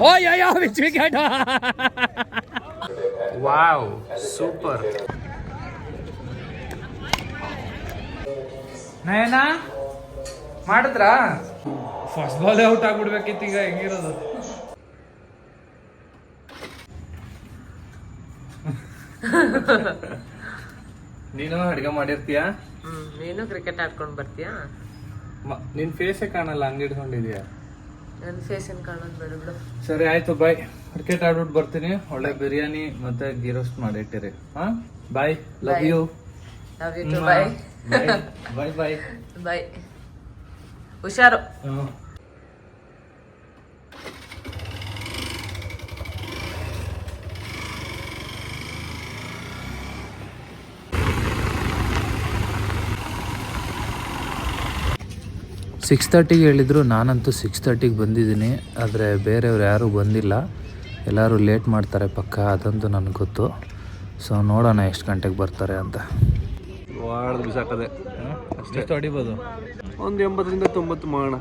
O yo which wicket wow super. Nayana ಮಾಡಿದ್ರಾ? First ball out ಆಗ್ಬಿಡ್ಬೇಕಿತ್ತು ಈಗ ಹೆಂಗಿರೋದು? ನೀನು ಅಡ್ಗೆ ಮಾಡಿರ್ತೀಯಾ? ಹ್ಮ್ ನೀನು ಕ್ರಿಕೆಟ್ ಆಡ್ಕೊಂಡು ಬರ್ತೀಯಾ? ಮ- ನಿನ್ ಫೇಸೇ ಕಾಣಲ್ಲ ಹಂಗಿಡ್ಕೊಂಡಿದ್ಯಾ ಹಿಡ್ಕೊಂಡಿದ್ಯಾ? ನನ್ ಫೇಸ್ ಏನು ಕಾಣೋದು ಬೇಡ ಬಿಡು. ಸರಿ ಆಯ್ತು ಬಾಯ್ ಕ್ರಿಕೆಟ್ ಆಡ್ಬಿಟ್ಟು ಬರ್ತೀನಿ. ಒಳ್ಳೆ ಬಿರಿಯಾನಿ ಮತ್ತೆ ಗೀ ರೋಸ್ಟ್ ಮಾಡಿಟ್ಟಿರಿ. ಹಾ? Bye love. You love you too bye bye bye bye ಹುಷಾರು. ಸಿಕ್ಸ್ ತರ್ಟಿಗೆ ಹೇಳಿದರು ನಾನಂತೂ ಸಿಕ್ಸ್ ತರ್ಟಿಗೆ ಬಂದಿದ್ದೀನಿ. ಆದರೆ ಬೇರೆಯವ್ರು ಯಾರೂ ಬಂದಿಲ್ಲ. ಎಲ್ಲರೂ ಲೇಟ್ ಮಾಡ್ತಾರೆ ಪಕ್ಕ ಅದಂತೂ ನನಗೆ ಗೊತ್ತು. ಸೊ ನೋಡೋಣ ಎಷ್ಟು ಗಂಟೆಗೆ ಬರ್ತಾರೆ ಅಂತ. ಬಿಸಾಕದೆ. ಎಷ್ಟು ಹೊಡಿಬೋದು? ಒಂದು ಎಂಬತ್ತರಿಂದ ತೊಂಬತ್ತು ಮಾಡೋಣ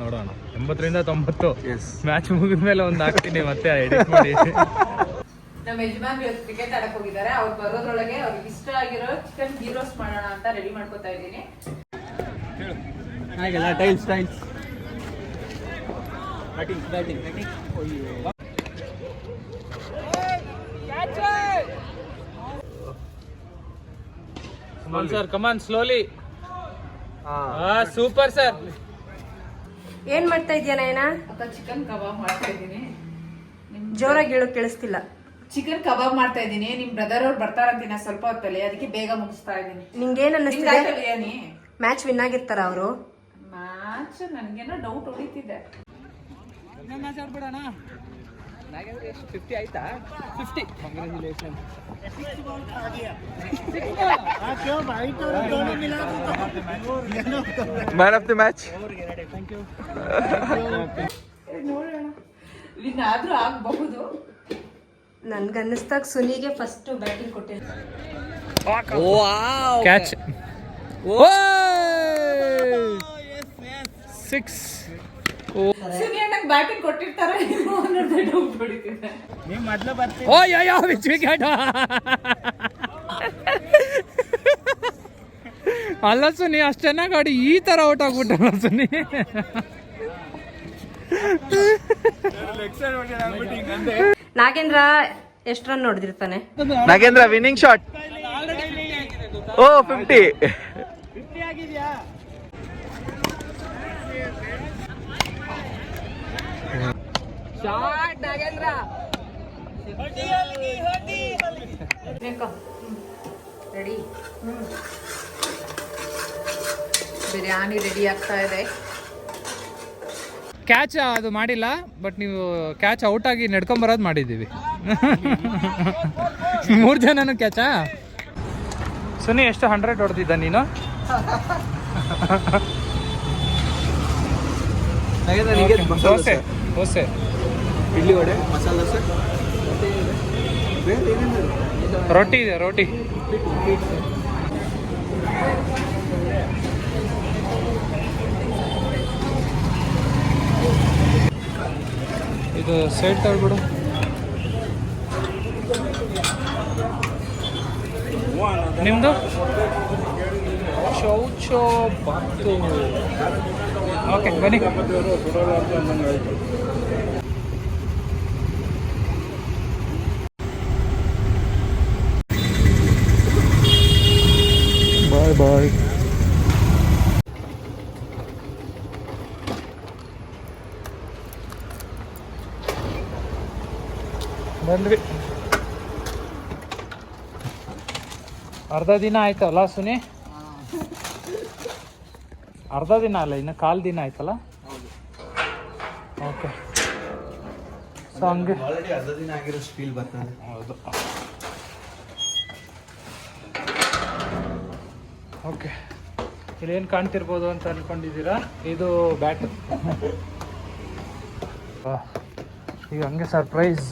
ನೋಡೋಣ. ಎಂಬತ್ತರಿಂದ ತೊಂಬತ್ತು? ಎಸ್ ಮ್ಯಾಚ್ ಮುಗಿದ ಮೇಲೆ ಒಂದು ಹಾಕ್ತೀನಿ ಮತ್ತೆ ಎಡಿಟ್ ಮಾಡಿ. ನಮ್ಮ ಯಜಮಾನ್ರು ಇವತ್ತು ಕ್ರಿಕೆಟ್ ಆಡಕ್ ಹೋಗಿದ್ದಾರೆ. ಅವ್ರು ಬರೋದ್ರೊಳಗೆ ಅವ್ರಿಗೆ ಇಷ್ಟ ಆಗಿರೋ ಚಿಕನ್ ಗೀ ರೋಸ್ಟ್ ಮಾಡೋಣ ಅಂತ ರೆಡಿ ಮಾಡ್ಕೊತಾ ಇದ್ದೀನಿ. ಹಾಗೆಲ್ಲ tiles tiles sir come on slowly super sir ಏನ್ ಮಾಡ್ತಾ ಇದೆಯಾ ನಯನ? ಚಿಕನ್ ಕಬಾಬ್ ಮಾಡ್ತಾ ಇದ್ದೀನಿ. ಜೋರಾಗಿ ಹೇಳೋ ಕೇಳಿಸ್ತಿಲ್ಲ. ಚಿಕನ್ ಕಬಾಬ್ ಮಾಡ್ತಾ ಇದ್ದೀನಿ. ನಿಮ್ ಬ್ರದರ್ ಅವ್ರು ಬರ್ತಾರಂತೀನ ಸ್ವಲ್ಪ ಹೊತ್ತಲ್ಲಿ ಅದಕ್ಕೆ ಬೇಗ ಮುಗಿಸ್ತಾ ಇದ್ದೀನಿ. ನಿಂಗೇನ್ ನಿಮ್ಗೆ ಅನ್ನಿಸ್ತಿದೆ ಮ್ಯಾಚ್ ವಿನ್ ಆಗಿರ್ತಾರ ಅವರು. ಮ್ಯಾಚ್ ನನಗೇನೋ ಡೌಟ್ ಹೊಡಿತಿದೆ ಫಿಫ್ಟಿ ಆಯ್ತಾ fifty man of the match ನೋಡೋಣ. ವಿನ್ ಆದ್ರೂ ಆಗಬಹುದು. ನನ್ಗನ್ನಿಸ್ದಾಗ ಸುನಿಗೆ ಫಸ್ಟ್ ಬ್ಯಾಟಿಂಗ್ ಕೊಟ್ಟಿಲ್ಲ. ಕ್ಯಾಚ್ ಸಿಕ್ಸ್ ಬ್ಯಾಟಿಂಗ್ ಕೊಟ್ಟಿರ್ತಾರೆ ಓ ಯಾ ವಿಚ್ ವಿಕೆಟ್ ಅಲ್ಲ ಸುನಿ ಅಷ್ಟು ಚೆನ್ನಾಗಿ ಆಡಿ ಈ ತರ ಔಟ್ ಆಗ್ಬಿಟ್ಟಲ್ಲ ಸುನಿ. ನಾಗೇಂದ್ರ ಎಷ್ಟು run ನೋಡಿದಿರ್ತಾನೆ? Nagendra winning shot oh fifty ready biryani ready ಆಗ್ತಾ ಇದೆ. ಕ್ಯಾಚ್ ಅದು ಮಾಡಿಲ್ಲ ಬಟ್ ನೀವು ಕ್ಯಾಚ್ ಔಟ್ ಆಗಿ ನಡ್ಕೊಂಬರೋದು ಮಾಡಿದ್ದೀವಿ. ಮೂರು ಜನನು ಕ್ಯಾಚಾ ಸುನಿ ಎಷ್ಟು ಹಂಡ್ರೆಡ್ ಹೊಡೆದಿದ್ದ ನೀನು? ದೋಸೆ ದೋಸೆ. ಇಡ್ಲಿ ವಡೆ, ಮಸಾಲ ದೋಸೆ ರೊಟ್ಟಿ ಇದೆ, ರೊಟ್ಟಿ. ಇದು ಸೈಡ್ ತಗೊಳ್ಬಿಡು ನಿಮ್ದು? ಚೌಚೋ ಬಾತು. ಓಕೆ, ಬನ್ನಿ. ಬಾಯ್ ಬಾಯ್ ಬಂದ್ವಿ ಅರ್ಧ ದಿನ ಆಯ್ತಲ್ಲ ಸುನಿ? ಅರ್ಧ ದಿನ ಅಲ್ಲ ಇನ್ನು ಕಾಲು ದಿನ ಆಯ್ತಲ್ಲ? ಓಕೆ ಸೊ ಹಂಗೆ ಆಲ್ರೆಡಿ ಅರ್ಧ ದಿನ ಆಗಿರೋ ಫೀಲ್ ಬರ್ತದೆ. ಹೌದು. ಓಕೆ. ಇಲ್ಲೇನು ಕಾಣ್ತಿರ್ಬೋದು ಅಂತ ಅನ್ಕೊಂಡಿದ್ದೀರಾ? ಇದು ಬ್ಯಾಟ್. ಈಗ ಹಂಗೆ ಸರ್ಪ್ರೈಸ್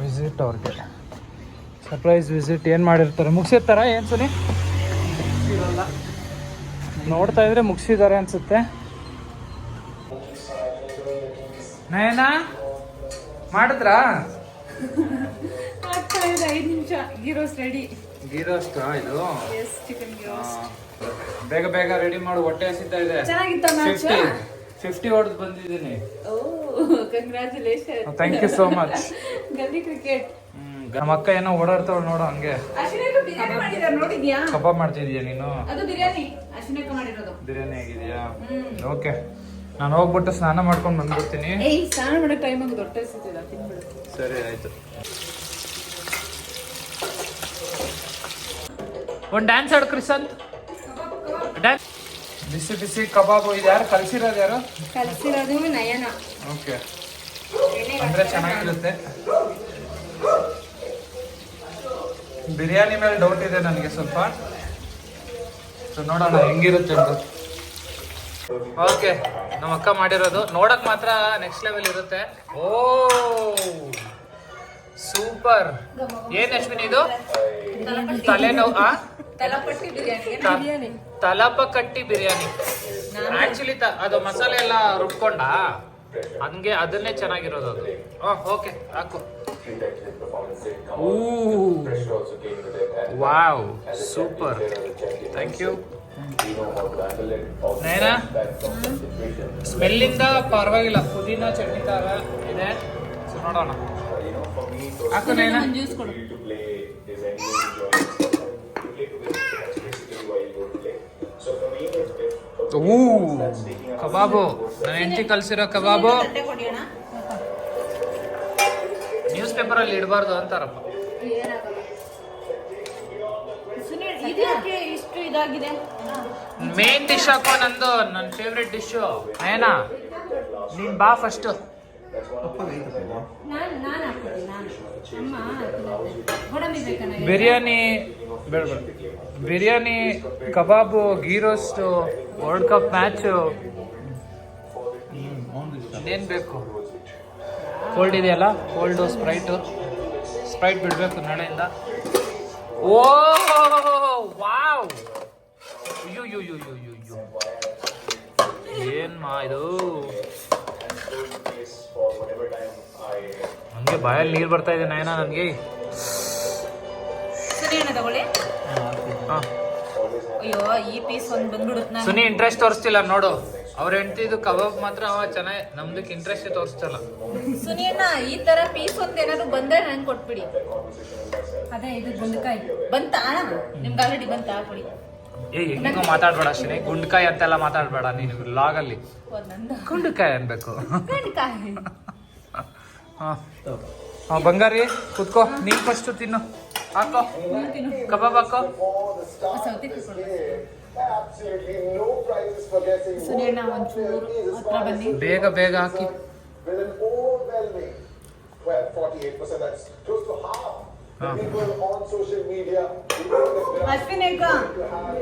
ವಿಸಿಟ್ ಅವ್ರಿಗೆ. ಸರ್ಪ್ರೈಸ್ ವಿಸಿಟ್ ಏನು ಮಾಡಿರ್ತಾರೆ? ಮುಗಿಸಿರ್ತಾರ ಏನು ಸುನಿ? ನೋಡ್ತಾ ಇದ್ರೆ ಮುಗಿಸಿದ್ದಾರೆ ಅನ್ಸುತ್ತೆ. ನಯನಾ ಮಾಡಿದ್ರಾ? ನಿಮಿಷ. ಗೀರೋಸ್ ರೆಡಿ ಗೀರೋಸ್ಟ್ ಇದು? ಚಿಕನ್ ಬೇಗ ಬೇಗ ರೆಡಿ ಮಾಡು ಹೊಟ್ಟೆ ಹಸಿತಾ ಇದೆ. ಚೆನ್ನಾಗಿತ್ತ ಮ್ಯಾಚ್ ಫಿಫ್ಟಿ ಹೊಡೆದು ಬಂದಿದ್ದೀನಿ. ಓ congratulation thank you so much gully cricket ನಮ್ಮ ಅಕ್ಕ ಏನೋ ಓಡಾಡ್ತಾವಳು ನೋಡು ಹಂಗೆ. ಕಬಾಬ್ ಮಾಡ್ತಿದ್ಯಾ ನೀನು? ಬಿರಿಯಾನಿ. ಆಗಿದೆಯಾ? ಓಕೆ. ನಾನು ಹೋಗ್ಬಿಟ್ಟು ಸ್ನಾನ ಮಾಡ್ಕೊಂಡು ಬಂದ್ಬಿಡ್ತೀನಿ. ಸ್ನಾನ ಮಾಡಕ್ ಟೈಮ್ ಆಗಿ ದೊಡ್ಡ ಸರಿ ಆಯ್ತು. ಒಂದು ಡ್ಯಾನ್ಸ್ ಆಡು ಕ್ರಿಸಂತ್. ಬಿಸಿ ಬಿಸಿ ಕಬಾಬು ಇದು ಯಾರು ಕಲ್ಸಿರೋದು ಯಾರು? ಕಲ್ಸಿರೋದು ನಯನ. ಓಕೆ. ಅಂದ್ರೆ ಚೆನ್ನಾಗಿರುತ್ತೆ. ಬಿರಿಯಾನಿ ಮೇಲೆ ಡೌಟ್ ಇದೆ ನನಗೆ ಸ್ವಲ್ಪ. ಸೊ ನೋಡೋಣ ಹೆಂಗಿರುತ್ತೆ ಅಂತ. ಓಕೆ ನಮ್ಮ ಅಕ್ಕ ಮಾಡಿರೋದು. ನೋಡಕ್ ಮಾತ್ರ ನೆಕ್ಸ್ಟ್ ಲೆವೆಲ್ ಇರುತ್ತೆ. ಓ ಸೂಪರ್ ಏನ್ ಅಶ್ವಿನಿ ಇದು? ತಲೆನೋವು ಆ? ತಲಪಟ್ಟಿ ಬಿರಿಯಾನಿ. ತಲಪ ಕಟ್ಟಿ ಬಿರಿಯಾನಿ ಆಕ್ಚುಲಿ ಅದು ಮಸಾಲೆ ಎಲ್ಲ ರುಬ್ಕೊಂಡ? ಹಂಗೆ ಅದನ್ನೇ ಚೆನ್ನಾಗಿರೋದು ಅದು. ಓಕೆ ಹಾಕು. Wow super thank you Naina ಸ್ಮೆಲ್ಲಿಂದ ಪರವಾಗಿಲ್ಲ. ಪುದೀನ ಚಟ್ನಿ ತರ ಇದೆ. ಸೊ ನೋಡೋಣ. ಹಾಕು ನೈನಾ ಜ್ಯೂಸ್ ಕೊಡು. ಕಬಾಬು ನನ್ನ ಹೆಂಡತಿ ಕಲ್ಸಿರೋ ಕಬಾಬು. ನ್ಯೂಸ್ ಪೇಪರ್ ಅಲ್ಲಿ ಇಡಬಾರ್ದು ಅಂತಾರಪ್ಪ. ಇದಕ್ಕೆ ಇಷ್ಟು ಇದಾಗಿದೆ? ಮೇನ್ ಡಿಶ್ ಹಾಕೋ ನಂದು ನನ್ನ ಫೇವ್ರೆಟ್ ಡಿಶ್ಶು ಏನ ನೀನ್ ಬಾ ಫಸ್ಟ್ ಬಿರಿಯಾನಿ ಬೇಡ ಬೇಡ. Biryani kebab ghee roast world cup match ಇನ್ನೇನು ಬೇಕು? ಕೋಲ್ಡ್ ಇದೆಯಲ್ಲ? ಕೋಲ್ಡು ಸ್ಪ್ರೈಟು ಸ್ಪ್ರೈಟ್ ಬಿಡಬೇಕು ನಾಳೆಯಿಂದ ಓ ವಾವ್! ಅಯ್ಯೋ ಯೋ ಯೋ ಯೋ ಯೋ ಯೋ ಏನ್ ಮಾ ಇದು? ಹಂಗೆ ಬಾಯಲ್ಲಿ ನೀರು ಬರ್ತಾ ಇದೆ ನಯನ ನನಗೆ. ಸರಿ ಅಣ್ಣ ತಗೊಳ್ಳಿ. ಹಾಂ. ಅಯ್ಯೋ ಈ ಪೀಸ್ ಒಂದು ಬಂದ್ಬಿಡುತ್ತೆ ಸುನಿ ಇಂಟ್ರೆಸ್ಟ್ ತೋರಿಸ್ತಿಲ್ಲ ನೋಡು. ಅವ್ರ ಹೆಂಡತಿದು ಕಬಾಬ್ ಮಾತ್ರ ಅವ ಚೆನ್ನಾಗಿ ನಮ್ದಕ್ಕೆ ಇಂಟ್ರೆಸ್ಟ್ ತೋರಿಸ್ತಲ್ಲ. ಸುನಿಯಣ್ಣ ಈ ತರ ಪೀಸ್ ಒಂದ್ ಏನಾದ್ರು ಬಂದ್ರೆ ನಂಗೆ ಕೊಟ್ಬಿಡಿ. ಅದೇ ಇದು ಬಂದ್ಕಾಯಿ. ಬಂತಾ ನಿಮ್ಗೆ ಆಲ್ರೆಡಿ ಬಂತಾ? ಕೊಡಿ. ಏ ಹೆಂಗೋ ಮಾತಾಡ್ಬೇಡ ಅಷ್ಟೇ ಗುಂಡ್ಕಾಯಿ ಅಂತೆಲ್ಲ ಮಾತಾಡ್ಬೇಡ ನೀನು ಲಾಗಲ್ಲಿ ಗುಂಡ್ಕಾಯಿ ಅನ್ಬೇಕು. ಹಾ. ಬಂಗಾರಿ ಕುತ್ಕೋ. ನೀನ್ ಫಸ್ಟ್ ತಿನ್ನು. ಹಾಕೋ. ಕಬಾಬ್ ಹಾಕೋ. ಬೇಗ ಬೇಗ ಹಾಕಿ. With an overwhelming, well, 48%, that's close to half the Ah. people on social media. believe that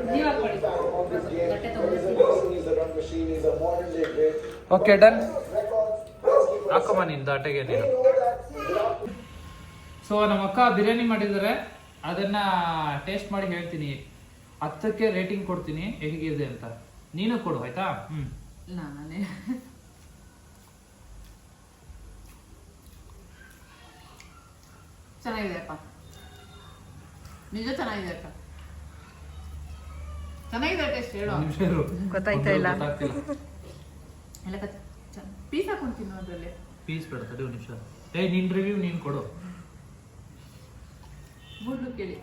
Virat ಅಶ್ವಿನೇಕ on this game. ಬಟ್ಟೆ There is a ತಗೊಂಡು he's a run machine, he's a modern day great. Okay done Records, let's keep it ಹಾಕಮ್ಮ ನಿನ್ ದಾಟೆಗೆ ನೀನು so ನಮ್ಮ ಅಕ್ಕ ಬಿರಿಯಾನಿ ಮಾಡಿದ್ದಾರೆ ಅದನ್ನ ಟೇಸ್ಟ್ ಮಾಡಿ ಹೇಳ್ತೀನಿ ಹತ್ತಕ್ಕೆ ರೇಟಿಂಗ್ ಕೊಡ್ತೀನಿ ಹೇಗಿದೆ ಅಂತ ನೀನು ಕೊಡು ಆಯ್ತಾ ಹ್ಮ್ ನಾನೇ ಚೆನ್ನಾಗಿದೆ ಅಕ್ಕ ನಿಜ ಚೆನ್ನಾಗಿದೆ ಅಕ್ಕ. ಚೆನ್ನಾಗಿದೆ ಟೇಸ್ಟ್ ಹೇಳು. ನಿಮಿಷ ಗೊತ್ತಾಯ್ತಾ ಇಲ್ಲ? ಎಲ್ಲ ಪೀಸ್ ಹಾಕೊಂಡು ತಿನ್ನು ಅದ್ರಲ್ಲಿ. ಪೀಸ್ ಬೇಡ ತಡಿ ಒಂದು ನಿಮಿಷ. ಏ ನಿನ್ ರಿವ್ಯೂ ನೀನು ಕೊಡು. ಮುಳ್ಳು ಕೇಳಿ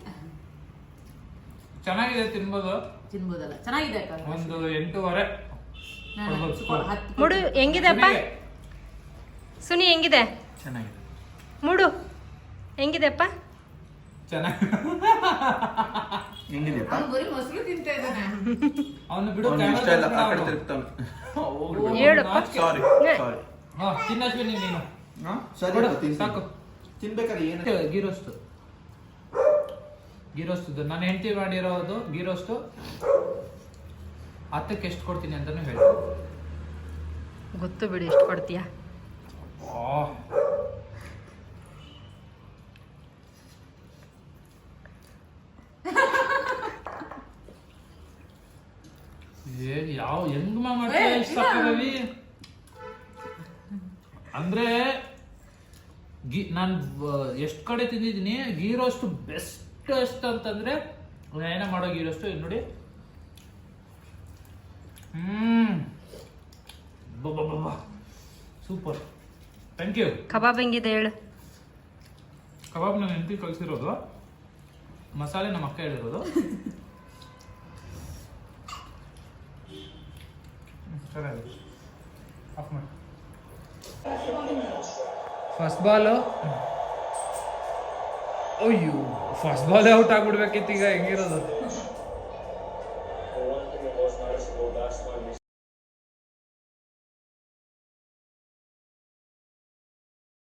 ಚೆನ್ನಾಗಿದೆ ತಿನ್ಬೋದು. ತಿನ್ಬೋದಲ್ಲ. ಚೆನ್ನಾಗಿದೆ ಅಕ್ಕ. ಒಂದು ಎಂಟೂವರೆ. ಮುಡು ಹೆಂಗಿದೆ ಅಪ್ಪ? ಸುನಿ ಹೆಂಗಿದೆ? ಚೆನ್ನಾಗಿದೆ. ಮುಡು ಹೆಂಗಿದೆಪ್ಪ ಚೆನ್ನಾಗಿ ಅವ್ನು ಬರೀ ಮೊಸರು ತಿಂತಾ ಇದ್ದಾನೆ. ಅವನು ಬಿಡು ಅವ್ನಿಗೆ ಇಷ್ಟ ಇಲ್ಲ ಆ ಕಡೆ camera ತಿರುಗ್ತಾನೆ. ಹೇಳಪ್ಪ. ಸಾರಿ ಸಾರಿ ಹಾ ತಿನ್ನಶ್ವಿನಿ ನೀನು ಸರಿ ತಿಂತೀನಿ. ಸಾಕು. ತಿನ್ಬೇಕಾದ್ರೆ ಏನು? ಗೀರೋಸ್ಟು ಗೀರೋಸ್ಟು ನನ್ನ ಹೆಂಡತಿ ಮಾಡಿರೋದು ಗೀರೋಸ್ತು. ಹತ್ತಕ್ಕೆ ಎಷ್ಟು ಕೊಡ್ತೀನಿ ಅಂತಾನು ಹೇಳಿ. ಗೊತ್ತು ಬಿಡಿ ಎಷ್ಟು ಕೊಡ್ತೀಯಾ ಏ ಯಾವ ಹೆಂಗ್ ಮಾಡ್ತೀಯ ಇಷ್ಟ ಸಾಕಾಗವಿ ಅಂದ್ರೆ ಗೀ ನಾನು ಎಷ್ಟು ಕಡೆ ತಿಂದಿದ್ದೀನಿ ಗೀ ರೋಸ್ಟ್ ಬೆಸ್ಟ್ ಅಂತಂದ್ರೆ ಏನ ಮಾಡೋ ಗೀ ರೋಸ್ಟ್ ನೋಡಿ. Hmm. Super. Thank you kebab ಹೆಂಗಿದೆ ಹೇಳು? ಕಬಾಬ್ ನಾನು ಹೆಂಡತಿ ಕಲಿಸಿರೋದು ಮಸಾಲೆ ನಮ್ಮ ಅಕ್ಕ ಹೇಳಿರೋದು. ಸರಿ ಆಫ್ ಮಾಡಿ ಫಸ್ಟ್ ಬಾಲು ಅಯ್ಯೋ ಫಸ್ಟ್ ಬಾಲ್ ಔಟ್ ಆಗ್ಬಿಡ್ಬೇಕಿತ್ತು ಈಗ ಹೆಂಗಿರೋದು